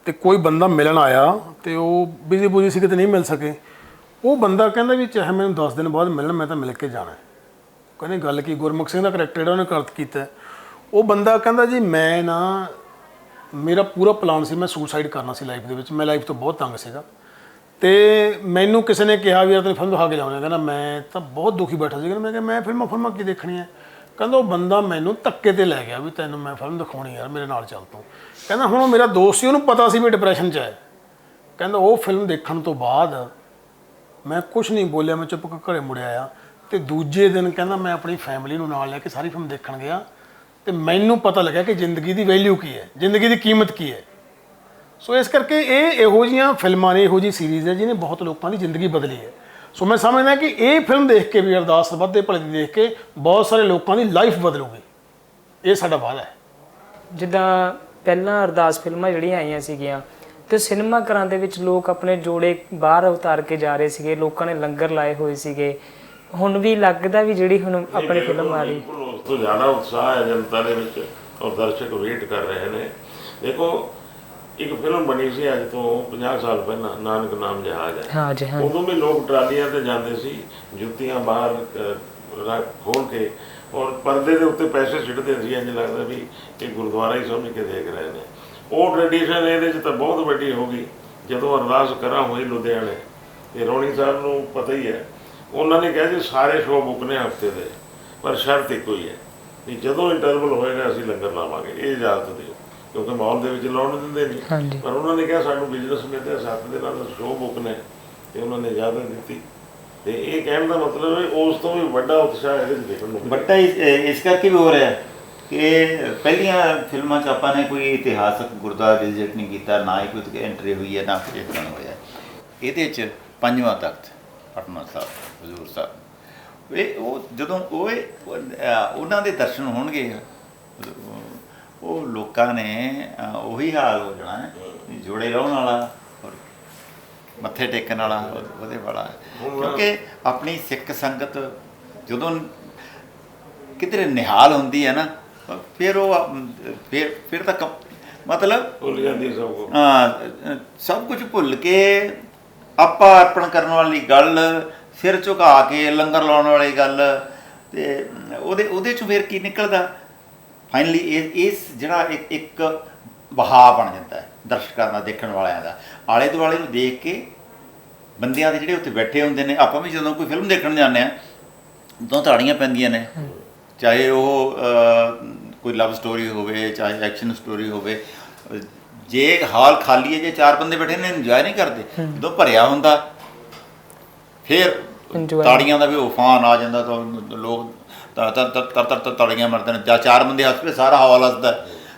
ਤੇ ਕੋਈ ਬੰਦਾ ਮਿਲਣ ਆਇਆ ਤੇ ਉਹ ਬਿਜ਼ੀ ਬੁਜੀ ਸੀ ਕਿਤੇ ਨਹੀਂ ਮਿਲ ਸਕੇ। ਉਹ ਬੰਦਾ ਕਹਿੰਦਾ ਵੀ ਚਾਹੇ ਮੈਨੂੰ 10 ਦਿਨ ਬਾਅਦ ਮਿਲਣ, ਮੈਂ ਤਾਂ ਮਿਲ ਕੇ ਜਾਣਾ। ਕਹਿੰਦੇ ਗੱਲ ਕੀ, ਗੁਰਮੁਖ ਸਿੰਘ ਦਾ ਕਰੈਕਟਰ ਜਿਹੜਾ ਉਹਨੇ ਕਰਤ ਕੀਤਾ। ਉਹ ਬੰਦਾ ਕਹਿੰਦਾ ਜੀ, ਮੈਂ ਨਾ, ਮੇਰਾ ਪੂਰਾ ਪਲਾਨ ਸੀ, ਮੈਂ ਸੁਸਾਈਡ ਕਰਨਾ ਸੀ ਲਾਈਫ ਦੇ ਵਿੱਚ। ਮੈਂ ਲਾਈਫ ਤੋਂ ਬਹੁਤ ਤੰਗ ਸੀਗਾ। ਤੇ ਮੈਨੂੰ ਕਿਸੇ ਨੇ ਕਿਹਾ ਵੀ ਯਾਰ ਤੈਨੂੰ ਫਿਲਮ ਦਿਖਾ ਕੇ ਲਿਆਉਣਾ ਕਹਿੰਦਾ, ਮੈਂ ਤਾਂ ਬਹੁਤ ਦੁਖੀ ਬੈਠਾ ਸੀ। ਕਹਿੰਦਾ ਮੈਂ ਕਿਹਾ, ਮੈਂ ਫਿਲਮਾਂ ਫਿਲਮਾਂ ਕੀ ਦੇਖਣੀਆਂ ਕਹਿੰਦਾ, ਉਹ ਬੰਦਾ ਮੈਨੂੰ ਧੱਕੇ ਤੇ ਲੈ ਗਿਆ ਵੀ ਤੈਨੂੰ ਮੈਂ ਫਿਲਮ ਦਿਖਾਉਣੀ ਯਾਰ, ਮੇਰੇ ਨਾਲ ਚੱਲ ਤੂੰ। ਕਹਿੰਦਾ, ਹੁਣ ਉਹ ਮੇਰਾ ਦੋਸਤ ਸੀ, ਉਹਨੂੰ ਪਤਾ ਸੀ ਵੀ ਡਿਪਰੈਸ਼ਨ 'ਚ ਹੈ ਕਹਿੰਦਾ, ਉਹ ਫਿਲਮ ਦੇਖਣ ਤੋਂ ਬਾਅਦ ਮੈਂ ਕੁਝ ਨਹੀਂ ਬੋਲਿਆ, ਮੈਂ ਚੁੱਪ ਕਰਕੇ ਘਰੇ ਮੁੜਿਆ ਆਇਆ। ਤੇ ਦੂਜੇ ਦਿਨ ਕਹਿੰਦਾ, ਮੈਂ ਆਪਣੀ ਫੈਮਿਲੀ ਨੂੰ ਨਾਲ ਲੈ ਕੇ ਸਾਰੀ ਫਿਲਮ ਦੇਖਣ ਗਿਆ। ਤੇ ਮੈਨੂੰ ਪਤਾ ਲੱਗਿਆ ਕਿ ਜ਼ਿੰਦਗੀ ਦੀ ਵੈਲਿਊ ਕੀ ਹੈ ਜ਼ਿੰਦਗੀ ਦੀ ਕੀਮਤ ਕੀ ਹੈ ਸੋ ਇਸ ਕਰਕੇ ਇਹ ਇਹੋ ਜੀਆਂ ਫਿਲਮਾਂ ਨੇ ਇਹੋ ਜੀ ਸੀਰੀਜ਼ ਹੈ ਜਿਹਨੇ ਬਹੁਤ ਲੋਕਾਂ ਦੀ ਜ਼ਿੰਦਗੀ ਬਦਲੀ ਹੈ। ਸੋ ਮੈਂ ਸਮਝਦਾ ਕਿ ਇਹ ਫਿਲਮ ਦੇਖ ਕੇ ਵੀ ਅਰਦਾਸ ਵੱਧਦੇ ਭਲੇ ਦੀ ਦੇਖ ਕੇ ਬਹੁਤ ਸਾਰੇ ਲੋਕਾਂ ਦੀ ਲਾਈਫ ਬਦਲੂਗੀ। ਇਹ ਸਾਡਾ ਵਾਅਦਾ ਹੈ। ਜਿੱਦਾਂ ਪਹਿਲਾਂ ਅਰਦਾਸ ਫਿਲਮਾਂ ਜਿਹੜੀਆਂ ਆਈਆਂ ਸੀਗੀਆਂ ਤੇ ਸਿਨੇਮਾ ਘਰਾਂ ਦੇ ਵਿੱਚ ਲੋਕ ਆਪਣੇ ਜੋੜੇ ਬਾਹਰ ਉਤਾਰ ਕੇ ਜਾ ਰਹੇ ਸੀਗੇ ਲੋਕਾਂ ਨੇ ਲੰਗਰ ਲਾਏ ਹੋਏ ਸੀਗੇ। ਹੁਣ ਵੀ ਲੱਗਦਾ ਵੀ ਜਿਹੜੀ ਹੁਣ ਆਪਣੀ ਫਿਲਮ ਆ ਰਹੀ। ਤੋਂ ਜ਼ਿਆਦਾ ਉਤਸ਼ਾਹ ਹੈ ਜਨਤਾ ਦੇ ਵਿੱਚ ਔਰ ਦਰਸ਼ਕ ਵੇਟ ਕਰ ਰਹੇ ਨੇ। ਦੇਖੋ ਇੱਕ ਫਿਲਮ ਬਣੀ ਸੀ ਅੱਜ ਤੋਂ 50 ਸਾਲ ਪਹਿਲਾਂ ਨਾਨਕ ਨਾਮ ਜਹਾਜ਼ ਹੈ। ਹਾਂ ਜੀ ਹਾਂ ਉਦੋਂ ਵੀ ਲੋਕ ਟਰਾਲੀਆਂ ਤੇ ਜਾਂਦੇ ਸੀ ਜੁੱਤੀਆਂ ਬਾਹਰ ਰੱਖ ਖੋਲ ਕੇ ਔਰ ਪਰਦੇ ਦੇ ਉੱਤੇ ਪੈਸੇ ਸਿੱਟਦੇ ਸੀ ਇੰਜ ਲੱਗਦਾ ਵੀ ਇਹ ਗੁਰਦੁਆਰਾ ਹੀ ਸਮਝ ਕੇ ਦੇਖ ਰਹੇ ਨੇ। ਉਹ ਟ੍ਰੈਡੀਸ਼ਨ ਇਹਦੇ 'ਚ ਤਾਂ ਬਹੁਤ ਵੱਡੀ ਹੋ ਗਈ ਜਦੋਂ ਅਰਦਾਸ ਕਰਾਂ ਹੋਈ ਲੁਧਿਆਣੇ। ਤੇ ਰੋਣੀ ਸਾਹਿਬ ਨੂੰ ਪਤਾ ਹੀ ਹੈ। ਉਹਨਾਂ ਨੇ ਕਿਹਾ ਜੀ ਸਾਰੇ ਸ਼ੋਅ ਬੁੱਕ ਨੇ ਹਫ਼ਤੇ ਦੇ ਪਰ ਸ਼ਰਤ ਇੱਕੋ ਹੀ ਹੈ ਕਿ ਜਦੋਂ ਇੰਟਰਵਲ ਹੋਏਗਾ ਅਸੀਂ ਲੰਗਰ ਲਾਵਾਂਗੇ ਇਹ ਇਜਾਜ਼ਤ ਦਿਓ। ਕਿਉਂਕਿ ਮਾਹੌਲ ਦੇ ਵਿੱਚ ਲਾਉਣ ਦਿੰਦੇ ਨਹੀਂ। ਹਾਂਜੀ। ਪਰ ਉਹਨਾਂ ਨੇ ਕਿਹਾ ਸਾਨੂੰ ਬਿਜ਼ਨਸ ਮਿਲਦਾ ਸੱਤ ਦੇ ਨਾਲ ਸ਼ੋਅ ਬੁੱਕ ਨੇ ਤੇ ਉਹਨਾਂ ਨੇ ਇਜਾਜ਼ਤ ਦਿੱਤੀ। ਤੇ ਇਹ ਕਹਿਣ ਦਾ ਮਤਲਬ ਹੈ ਉਸ ਤੋਂ ਵੀ ਵੱਡਾ ਉਤਸ਼ਾਹ ਇਹਦੇ ਵਿੱਚ ਦੇਖਣ ਨੂੰ। ਬੱਟਾ ਇਸ ਕਰਕੇ ਵੀ ਹੋ ਰਿਹਾ ਹੈ ਕਿ ਪਹਿਲੀਆਂ ਫਿਲਮਾਂ 'ਚ ਆਪਾਂ ਨੇ ਕੋਈ ਇਤਿਹਾਸਕ ਗੁਰਦੁਆਰਾ ਵਿਜ਼ਿਟ ਨਹੀਂ ਕੀਤਾ ਨਾ ਹੀ ਕੋਈ ਐਂਟਰੀ ਹੋਈ ਹੈ ਨਾ ਕੋਈ ਇਤਨਾ ਹੋਇਆ। ਇਹਦੇ 'ਚ ਪੰਜਵਾਂ ਤਖਤ ਪਟਨਾ ਸਾਹਿਬ ਹਜ਼ੂਰ ਸਾਹਿਬ। ਇਹ ਉਹ ਜਦੋਂ ਉਹ ਉਹਨਾਂ ਦੇ ਦਰਸ਼ਨ ਹੋਣਗੇ ਉਹ ਲੋਕਾਂ ਨੇ ਉਹੀ ਹਾਲ ਹੋ ਜਾਣਾ ਹੈ ਜੋੜੇ ਲਾਉਣ ਵਾਲਾ ਔਰ ਮੱਥੇ ਟੇਕਣ ਵਾਲਾ ਉਹ- ਉਹਦੇ ਵਾਲਾ ਕਿਉਂਕਿ ਆਪਣੀ ਸਿੱਖ ਸੰਗਤ ਜਦੋਂ ਕਿਧਰੇ ਨਿਹਾਲ ਹੁੰਦੀ ਹੈ ਨਾ ਫਿਰ ਉਹ ਫਿਰ ਫਿਰ ਤਾਂ ਕੰਮ- ਮਤਲਬ ਭੁੱਲ ਜਾਂਦੀ ਸਭ ਕੋ ਅਹ, ਸਭ ਕੁਝ ਭੁੱਲ ਕੇ ਆਪਾ ਅਰਪਣ ਕਰਨ ਵਾਲੀ ਗੱਲ ਸਿਰ ਝੁਕਾ ਕੇ ਲੰਗਰ ਲਾਉਣ ਵਾਲੀ ਗੱਲ ਤੇ ਉਹਦੇ ਉਹਦੇ ਚੋਂ ਫਿਰ ਕੀ ਨਿਕਲਦਾ? ਫਾਈਨਲੀ ਇਹ ਇਸ ਜਿਹੜਾ ਇੱਕ ਇੱਕ ਵਹਾ ਬਣ ਜਾਂਦਾ ਹੈ ਦਰਸ਼ਕਾਂ ਦਾ ਦੇਖਣ ਵਾਲਿਆਂ ਦਾ। ਆਲੇ ਦੁਆਲੇ ਨੂੰ ਦੇਖ ਕੇ ਬੰਦਿਆਂ ਦੇ ਜਿਹੜੇ ਉੱਥੇ ਬੈਠੇ ਹੁੰਦੇ ਨੇ ਆਪਾਂ ਵੀ ਜਦੋਂ ਕੋਈ ਫਿਲਮ ਦੇਖਣ ਜਾਂਦੇ ਆ ਉਦੋਂ ਤਾੜੀਆਂ ਪੈਂਦੀਆਂ ਨੇ। ਚਾਹੇ ਉਹ ਕੋਈ ਲਵ ਸਟੋਰੀ ਹੋਵੇ ਚਾਹੇ ਐਕਸ਼ਨ ਸਟੋਰੀ ਹੋਵੇ ਜੇ ਹਾਲ ਖਾਲੀ ਹੈ ਜੇ ਚਾਰ ਬੰਦੇ ਬੈਠੇ ਨੇ ਇੰਜੋਏ ਨਹੀਂ ਕਰਦੇ ਜਦੋਂ ਭਰਿਆ ਹੁੰਦਾ ਫਿਰ ਤਾੜੀਆਂ ਦਾ ਵੀ ਉਫਾਨ ਆ ਜਾਂਦਾ ਤਾਂ ਲੋਕ ਤਰ ਤਰ ਤਰ ਤਰ ਤਰ- ਤਰ ਤਾੜੀਆਂ ਨੇ ਜਾਂ ਚਾਰ ਬੰਦੇ ਹੱਸ ਪਏ, ਸਾਰਾ ਹਵਾ ਲੱਸਦਾ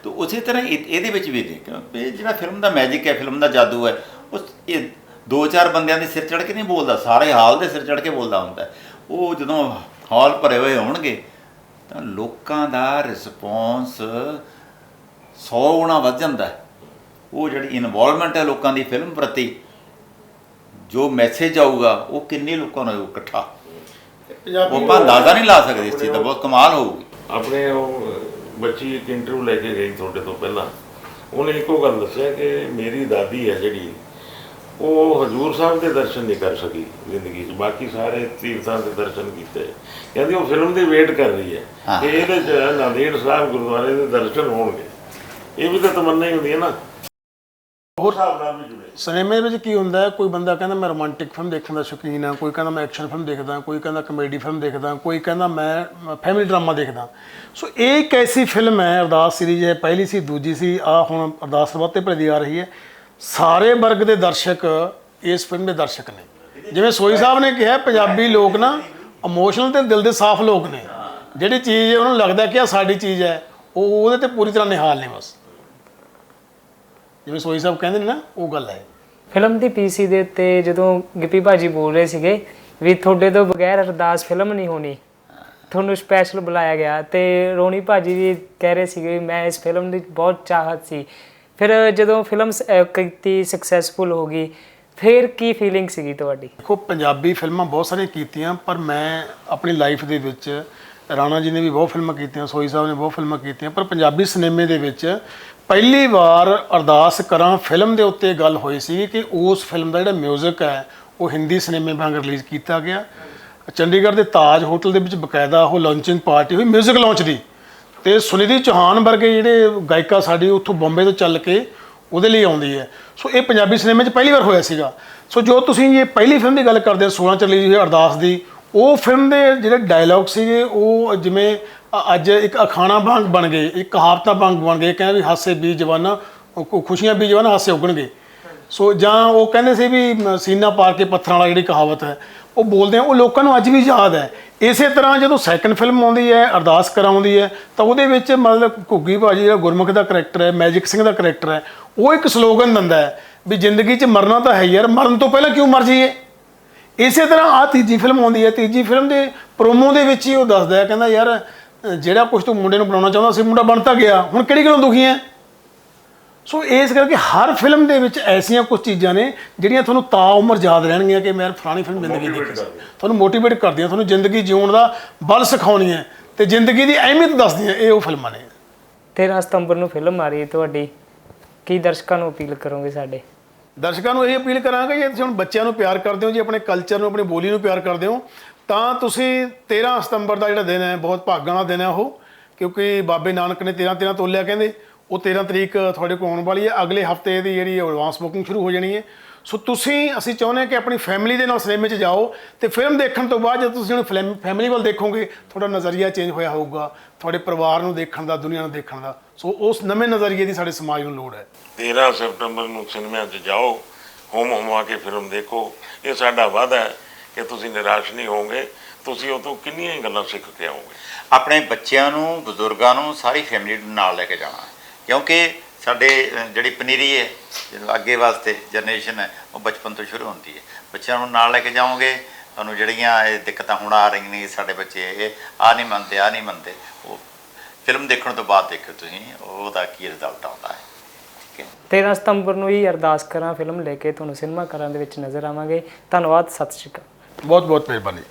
ਤੇ ਉਸੇ ਤਰ੍ਹਾਂ ਇਹ- ਇਹਦੇ ਵਿੱਚ ਵੀ ਦੇਖ, ਇਹ ਜਿਹੜਾ ਫਿਲਮ ਦਾ ਮੈਜਿਕ ਹੈ ਫਿਲਮ ਦਾ ਜਾਦੂ ਹੈ, ਉਸ ਇਹ ਦੋ ਚਾਰ ਬੰਦਿਆਂ ਦੇ ਸਿਰ ਚੜ ਕੇ ਨਹੀਂ ਬੋਲਦਾ, ਸਾਰੇ ਹਾਲ ਦੇ ਸਿਰ ਚੜ ਕੇ ਬੋਲਦਾ ਹੁੰਦਾ। ਉਹ ਜਦੋਂ ਹਾਲ ਭਰੇ ਹੋਏ ਹੋਣਗੇ, ਤਾਂ ਲੋਕਾਂ ਦਾ ਰਿਸਪੌਂਸ 100 ਗੁਣਾ ਵੱਧ ਜਾਂਦਾ ਹੈ। ਉਹ ਜਿਹੜੀ ਇਨਵੋਲਵਮੈਂਟ ਹੈ ਲੋਕਾਂ ਦੀ ਫਿਲਮ ਪ੍ਰਤੀ, ਜੋ ਮੈਸੇਜ ਆਊਗਾ, ਉਹ ਕਿੰਨੇ ਲੋਕਾਂ ਨੂੰ ਇਕੱਠਾ ਇਕੱਠਾ ਉਹ ਆਪਾਂ ਅੰਦਾਜ਼ਾ ਨਹੀਂ ਲਾ ਸਕਦੇ ਇਸ ਚੀਜ਼ ਦਾ ਬਹੁਤ ਕਮਾਲ ਹੋਊਗੀ। ਆਪਣੇ ਉਹ ਬੱਚੀ ਇੱਕ ਇੰਟਰਵਿਊ ਲੈ ਕੇ ਗਈ ਤੁਹਾਡੇ ਤੋਂ ਪਹਿਲਾਂ। ਉਹਨੇ ਇੱਕੋ ਗੱਲ ਦੱਸਿਆ ਕਿ ਮੇਰੀ ਦਾਦੀ ਹੈ ਜਿਹੜੀ ਉਹ ਹਜੂਰ ਸਾਹਿਬ ਦੇ ਦਰਸ਼ਨ ਨਹੀਂ ਕਰ ਸਕੀ ਜ਼ਿੰਦਗੀ 'ਚ। ਬਾਕੀ ਸਾਰੇ ਤੀਰਥਾਂ ਦੇ ਦਰਸ਼ਨ ਕੀਤੇ। ਕਹਿੰਦੀ ਉਹ ਫਿਲਮ ਦੀ ਵੇਟ ਕਰ ਰਹੀ ਹੈ। ਕਿ ਇਹਦੇ 'ਚ ਨਾਂਦੇੜ ਸਾਹਿਬ ਗੁਰਦੁਆਰੇ ਦੇ ਦਰਸ਼ਨ ਹੋਣਗੇ। ਇਹ ਵੀ ਤਾਂ ਤਮੰਨਾ ਹੀ ਹੁੰਦੀ ਹੈ ਨਾ। ਹੋਰ? ਹਿਸਾਬ ਨਾਲ ਵੀ ਸਿਨੇਮੇ ਵਿੱਚ ਕੀ ਹੁੰਦਾ ਹੈ, ਕੋਈ ਬੰਦਾ ਕਹਿੰਦਾ ਮੈਂ ਰੋਮਾਂਟਿਕ ਫਿਲਮ ਦੇਖਣ ਦਾ ਸ਼ੌਕੀਨ ਹਾਂ, ਕੋਈ ਕਹਿੰਦਾ ਮੈਂ ਐਕਸ਼ਨ ਫਿਲਮ ਦੇਖਦਾ, ਕੋਈ ਕਹਿੰਦਾ ਕਮੇਡੀ ਫਿਲਮ ਦੇਖਦਾ, ਕੋਈ ਕਹਿੰਦਾ ਮੈਂ ਫੈਮਿਲੀ ਡਰਾਮਾ ਦੇਖਦਾ। ਸੋ ਇਹ ਇੱਕ ਐਸੀ ਫਿਲਮ ਹੈ, ਅਰਦਾਸ ਸੀਰੀਜ਼ ਹੈ, ਪਹਿਲੀ ਸੀ, ਦੂਜੀ ਸੀ, ਆ ਹੁਣ ਅਰਦਾਸ ਸਰਬੱਤ ਤੇ ਭਲੀ ਆ ਰਹੀ ਹੈ। ਸਾਰੇ ਵਰਗ ਦੇ ਦਰਸ਼ਕ ਇਸ ਫਿਲਮ ਦੇ ਦਰਸ਼ਕ ਨੇ। ਜਿਵੇਂ ਸੋਈ ਸਾਹਿਬ ਨੇ ਕਿਹਾ, ਪੰਜਾਬੀ ਲੋਕ ਨਾ ਇਮੋਸ਼ਨਲ ਤੇ ਦਿਲ ਦੇ ਸਾਫ਼ ਲੋਕ ਨੇ। ਜਿਹੜੀ ਚੀਜ਼ ਉਹਨਾਂ ਨੂੰ ਲੱਗਦਾ ਕਿ ਆ ਸਾਡੀ ਚੀਜ਼ ਹੈ, ਉਹ ਉਹਦੇ ਤੇ ਪੂਰੀ ਤਰ੍ਹਾਂ ਨਿਹਾਲ ਨੇ ਬਸ। ਜਿਵੇਂ ਸੋਈ ਸਾਹਿਬ ਕਹਿੰਦੇ ਨੇ ਨਾ ਉਹ ਗੱਲ ਹੈ। ਫਿਲਮ ਦੀ ਪੀਸੀ ਦੇ ਉੱਤੇ ਜਦੋਂ ਗਿੱਪੀ ਭਾਜੀ ਬੋਲ ਰਹੇ ਸੀਗੇ ਵੀ ਤੁਹਾਡੇ ਤੋਂ ਬਗੈਰ ਅਰਦਾਸ ਫਿਲਮ ਨਹੀਂ ਹੋਣੀ ਤੁਹਾਨੂੰ ਸਪੈਸ਼ਲ ਬੁਲਾਇਆ ਗਿਆ ਤੇ ਰੋਣੀ ਭਾਜੀ ਵੀ ਕਹਿ ਰਹੇ ਸੀਗੇ ਵੀ ਮੈਂ ਇਸ ਫਿਲਮ ਦੀ ਬਹੁਤ ਚਾਹਤ ਸੀ। ਫਿਰ ਜਦੋਂ ਫਿਲਮ ਕੀਤੀ ਸਕਸੈਸਫੁਲ ਹੋ ਗਈ ਫਿਰ ਕੀ ਫੀਲਿੰਗ ਸੀਗੀ ਤੁਹਾਡੀ? ਦੇਖੋ ਪੰਜਾਬੀ ਫਿਲਮਾਂ ਬਹੁਤ ਸਾਰੀਆਂ ਕੀਤੀਆਂ ਪਰ ਮੈਂ ਆਪਣੀ ਲਾਈਫ ਦੇ ਵਿੱਚ ਰਾਣਾ ਜੀ ਨੇ ਵੀ ਬਹੁਤ ਫਿਲਮਾਂ ਕੀਤੀਆਂ ਸੋਈ ਸਾਹਿਬ ਨੇ ਬਹੁਤ ਫਿਲਮਾਂ ਕੀਤੀਆਂ ਪਰ ਪੰਜਾਬੀ ਸਿਨੇਮੇ ਦੇ ਵਿੱਚ ਪਹਿਲੀ ਵਾਰ ਅਰਦਾਸ ਕਰਾਂ ਫਿਲਮ ਦੇ ਉੱਤੇ ਗੱਲ ਹੋਈ ਸੀ ਕਿ ਉਸ ਫਿਲਮ ਦਾ ਜਿਹੜਾ 뮤직 ਹੈ ਉਹ ਹਿੰਦੀ ਸਿਨੇਮੇ ਵਾਂਗ ਰਿਲੀਜ਼ ਕੀਤਾ ਗਿਆ ਚੰਡੀਗੜ੍ਹ ਦੇ ਤਾਜ ਹੋਟਲ ਦੇ ਵਿੱਚ ਬਕਾਇਦਾ ਉਹ ਲਾਂਚਿੰਗ ਪਾਰਟੀ ਹੋਈ 뮤직 ਲਾਂਚ ਦੀ ਤੇ ਸੁਨਿਧੀ ਚੌਹਾਨ ਵਰਗੇ ਜਿਹੜੇ ਗਾਇਕਾ ਸਾਡੀ ਉੱਥੋਂ ਬੰਬੇ ਤੋਂ ਚੱਲ ਕੇ ਉਹਦੇ ਲਈ ਆਉਂਦੀ ਹੈ ਸੋ ਇਹ ਪੰਜਾਬੀ ਸਿਨੇਮੇ 'ਚ ਪਹਿਲੀ ਵਾਰ ਹੋਇਆ ਸੀਗਾ ਸੋ ਜੋ ਤੁਸੀਂ ਇਹ ਪਹਿਲੀ ਫਿਲਮ ਦੀ ਗੱਲ ਕਰਦੇ ਹੋ 16 ਚ ਰਿਲੀਜ਼ ਹੋਈ ਅਰਦਾਸ ਦੀ ਉਹ ਫਿਲਮ ਦੇ ਜਿਹੜੇ ਡਾਇਲੌਗ ਸੀਗੇ ਉਹ ਜਿਵੇਂ ਅ- ਅੱਜ ਇੱਕ ਅਖਾਣਾ ਵਾਂਗ ਬਣ ਗਏ ਇੱਕ ਕਹਾਵਤਾਂ ਵਾਂਗ ਬਣ ਗਏ ਕਹਿੰਦੇ ਵੀ ਹਾਸੇ ਵੀ ਜਵਾਨਾ ਉਹ ਖੁ- ਖੁਸ਼ੀਆਂ ਵੀ ਜਵਾਨਾ ਹਾਸੇ ਉਗਣਗੇ। ਸੋ ਜਾਂ ਉਹ ਕਹਿੰਦੇ ਸੀ ਵੀ ਮ, ਸੀਨਾ ਪਾਰ ਕੇ ਪੱਥਰਾਂ ਵਾਲਾ ਜਿਹੜੀ ਕਹਾਵਤ ਹੈ ਉਹ ਬੋਲਦੇ ਆ ਉਹ ਲੋਕਾਂ ਨੂੰ ਅੱਜ ਵੀ ਯਾਦ ਹੈ। ਇਸੇ ਤਰ੍ਹਾਂ ਜਦੋਂ ਸੈਕੰਡ ਫਿਲਮ ਆਉਂਦੀ ਹੈ ਅਰਦਾਸ ਕਰਾਉਂਦੀ ਹੈ ਤਾਂ ਉਹਦੇ ਵਿੱਚ ਮਤਲਬ ਘੁੱਗੀ ਭਾਜੀ ਜਿਹੜਾ ਗੁਰਮੁਖ ਦਾ ਕਰੈਕਟਰ ਹੈ ਮੈਜਿਕ ਸਿੰਘ ਦਾ ਕਰੈਕਟਰ ਹੈ ਉਹ ਇੱਕ ਸਲੋਗਨ ਦਿੰਦਾ ਹੈ ਵੀ ਜ਼ਿੰਦਗੀ 'ਚ ਮਰਨਾ ਤਾਂ ਹੈ ਯਾਰ ਮਰਨ ਤੋਂ ਪਹਿਲਾਂ ਕਿਉਂ ਮਰ ਜਾਈਏ? ਇਸੇ ਤਰ੍ਹਾਂ ਆ ਤੀਜੀ ਫਿਲਮ ਆਉਂਦੀ ਹੈ। ਤੀਜੀ ਫਿਲਮ ਦੇ ਪ੍ਰੋਮੋ ਦੇ ਵਿੱਚ ਹੀ ਉਹ ਦੱਸਦਾ ਹੈ ਕਹਿੰਦਾ ਯਾਰ ਜਿਹੜਾ ਕੁਝ ਤੂੰ ਮੁੰਡੇ ਨੂੰ ਬਣਾਉਣਾ ਚਾਹੁੰਦਾ ਸੀ ਮੁੰਡਾ ਬਣ ਤਾਂ ਗਿਆ। ਹੁਣ ਕਿਹੜੀ ਗੱਲੋਂ ਦੁਖੀ ਹੈ? ਸੋ ਇਸ ਕਰਕੇ ਹਰ ਫਿਲਮ ਦੇ ਵਿੱਚ ਐਸੀਆਂ ਕੁਝ ਚੀਜ਼ਾਂ ਨੇ ਜਿਹੜੀਆਂ ਤੁਹਾਨੂੰ ਤਾਂ ਉਮਰ ਯਾਦ ਰਹਿਣਗੀਆਂ ਕਿ ਮੈਂ ਫਲਾਣੀ ਫਿਲਮ ਜ਼ਿੰਦਗੀ ਦੇਖੀ ਸੀ। ਤੁਹਾਨੂੰ ਮੋਟੀਵੇਟ ਕਰਦੀਆਂ ਤੁਹਾਨੂੰ ਜ਼ਿੰਦਗੀ ਜਿਉਣ ਦਾ ਬਲ ਸਿਖਾਉਣੀਆਂ। ਤੇ ਜ਼ਿੰਦਗੀ ਦੀ ਅਹਿਮੀਅਤ ਦੱਸਦੀਆਂ ਇਹ ਉਹ ਫਿਲਮਾਂ ਨੇ। 13 ਸਤੰਬਰ ਨੂੰ ਫਿਲਮ ਆ ਰਹੀ ਹੈ ਤੁਹਾਡੀ। ਕੀ ਦਰਸ਼ਕਾਂ ਨੂੰ ਅਪੀਲ ਕਰੋਗੇ ਸਾਡੇ? ਦਰਸ਼ਕਾਂ ਨੂੰ ਇਹ ਅਪੀਲ ਕਰਾਂਗੇ ਜੇ ਤੁਸੀਂ ਹੁਣ ਬੱਚਿਆਂ ਨੂੰ ਪਿਆਰ ਕਰਦੇ ਹੋ ਜੀ, ਆਪਣੇ ਕਲਚਰ ਨੂੰ, ਆਪਣੀ ਬੋਲੀ ਨੂੰ ਪਿਆਰ ਕਰਦੇ ਹੋ, ਤਾਂ ਤੁਸੀਂ 13 ਸਤੰਬਰ ਦਾ ਜਿਹੜਾ ਦਿਨ ਹੈ, ਬਹੁਤ ਭਾਗਾਂ ਵਾਲਾ ਦਿਨ ਹੈ ਉਹ, ਕਿਉਂਕਿ ਬਾਬੇ ਨਾਨਕ ਨੇ 13 13 ਤੋਲਿਆ ਕਹਿੰਦੇ, ਉਹ 13 ਤਰੀਕ ਤੁਹਾਡੇ ਕੋਲ ਆਉਣ ਵਾਲੀ ਹੈ, ਅਗਲੇ ਹਫ਼ਤੇ ਦੀ ਜਿਹੜੀ ਐਡਵਾਂਸ ਬੁਕਿੰਗ ਸ਼ੁਰੂ ਹੋ ਜਾਣੀ ਹੈ। ਸੋ ਤੁਸੀਂ ਅਸੀਂ ਚਾਹੁੰਦੇ ਹਾਂ ਕਿ ਆਪਣੀ ਫੈਮਿਲੀ ਦੇ ਨਾਲ ਸਿਨੇਮੇ 'ਚ ਜਾਓ ਤੇ ਫਿਲਮ ਦੇਖਣ ਤੋਂ ਬਾਅਦ ਜਦੋਂ ਤੁਸੀਂ ਹੁਣ ਫੈਮਿਲੀ ਵੱਲ ਦੇਖੋਗੇ ਤੁਹਾਡਾ ਨਜ਼ਰੀਆ ਚੇਂਜ ਹੋਇਆ ਹੋਊਗਾ ਤੁਹਾਡੇ ਪਰਿਵਾਰ ਨੂੰ ਦੇਖਣ ਦਾ ਦੁਨੀਆ ਨੂੰ ਦੇਖਣ ਦਾ। ਸੋ ਉਸ ਨਵੇਂ ਨਜ਼ਰੀਏ ਦੀ ਸਾਡੇ ਸਮਾਜ ਨੂੰ ਲੋੜ ਹੈ। 13 ਸਤੰਬਰ ਨੂੰ ਸਿਨੇਮਾ 'ਚ ਜਾਓ ਹੋਮ ਹੋਮਾ ਕੇ ਫਿਲਮ ਦੇਖੋ। ਇਹ ਸਾਡਾ ਵਾਅਦਾ ਹੈ ਕਿ ਤੁਸੀਂ ਨਿਰਾਸ਼ ਨਹੀਂ ਹੋਵੋਗੇ ਤੁਸੀਂ ਉਹ ਤੋਂ ਕਿੰਨੀਆਂ ਹੀ ਗੱਲਾਂ ਸਿੱਖ ਕੇ ਆਓਗੇ। ਆਪਣੇ ਬੱਚਿਆਂ ਨੂੰ ਬਜ਼ੁਰਗਾਂ ਨੂੰ ਸਾਰੀ ਫੈਮਿਲੀ ਨੂੰ ਨਾਲ ਲੈ ਕੇ ਜਾਣਾ ਕਿਉਂਕਿ ਸਾਡੇ ਜਿਹੜੀ ਪਨੀਰੀ ਹੈ ਅੱਗੇ ਵਾਸਤੇ ਜਨਰੇਸ਼ਨ ਹੈ ਉਹ ਬਚਪਨ ਤੋਂ ਸ਼ੁਰੂ ਹੁੰਦੀ ਹੈ। ਬੱਚਿਆਂ ਨੂੰ ਨਾਲ ਲੈ ਕੇ ਜਾਓਗੇ ਤੁਹਾਨੂੰ ਜਿਹੜੀਆਂ ਇਹ ਦਿੱਕਤਾਂ ਹੁਣ ਆ ਰਹੀਆਂ ਨੇ ਸਾਡੇ ਬੱਚੇ ਇਹ ਆ ਨਹੀਂ ਮੰਨਦੇ ਆ ਨਹੀਂ ਮੰਨਦੇ ਉਹ ਫਿਲਮ ਦੇਖਣ ਤੋਂ ਬਾਅਦ ਦੇਖੋ ਤੁਸੀਂ ਉਹਦਾ ਕੀ ਰਿਜ਼ਲਟ ਆਉਂਦਾ ਹੈ। ਠੀਕ ਹੈ? 13 ਸਤੰਬਰ ਨੂੰ ਹੀ ਅਰਦਾਸ ਕਰਾਂ ਫਿਲਮ ਲੈ ਕੇ ਤੁਹਾਨੂੰ ਸਿਨੇਮਾ ਘਰਾਂ ਦੇ ਵਿੱਚ ਨਜ਼ਰ ਆਵਾਂਗੇ। ਧੰਨਵਾਦ ਸਤਿ ਸ਼੍ਰੀ ਅਕਾਲ। ਬਹੁਤ ਬਹੁਤ ਮਿਹਰਬਾਨੀ।